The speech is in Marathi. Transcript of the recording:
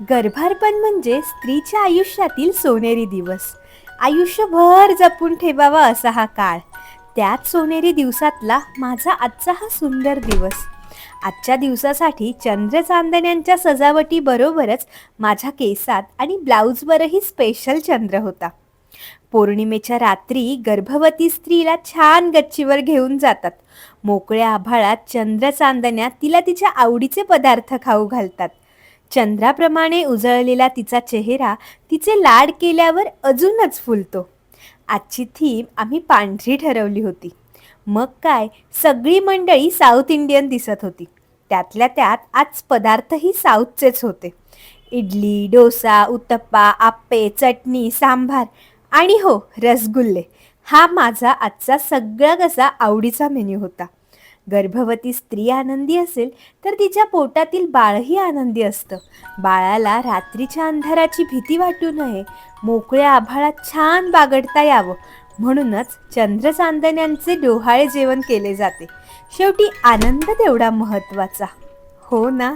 गर्भारपण म्हणजे स्त्रीच्या आयुष्यातील सोनेरी दिवस. आयुष्यभर जपून ठेवावा असा हा काळ. त्याच सोनेरी दिवसातला माझा आजचा हा सुंदर दिवस. आजच्या दिवसासाठी चंद्र चांदण्यांच्या सजावटीबरोबरच माझ्या केसात आणि ब्लाऊजवरही स्पेशल चंद्र होता. पौर्णिमेच्या रात्री गर्भवती स्त्रीला छान गच्चीवर घेऊन जातात. मोकळ्या आभाळात चंद्र चांदण्या तिला तिच्या आवडीचे पदार्थ खाऊ घालतात. चंद्राप्रमाणे उजळलेला तिचा चेहरा तिचे लाड केल्यावर अजूनच फुलतो. आजची थीम आम्ही पांढरी ठरवली होती. मग काय सगळी मंडळी साऊथ इंडियन दिसत होती. त्यातल्या त्यात आज पदार्थही साऊथचेच होते. इडली डोसा उत्तप्पा आप्पे चटणी सांभार आणि हो रसगुल्ले. हा माझा आजचा सगळा कसा आवडीचा मेन्यू होता. गर्भवती स्त्री आनंदी असेल तर तिच्या पोटातील बाळही आनंदी असतं. बाळाला रात्रीच्या अंधाराची भीती वाटू नये. मोकळ्या आभाळात छान बागडता यावं. म्हणूनच चंद्रचांदण्यांचे डोहाळे जेवण केले जाते. शेवटी आनंद तेवढा महत्त्वाचा. हो ना?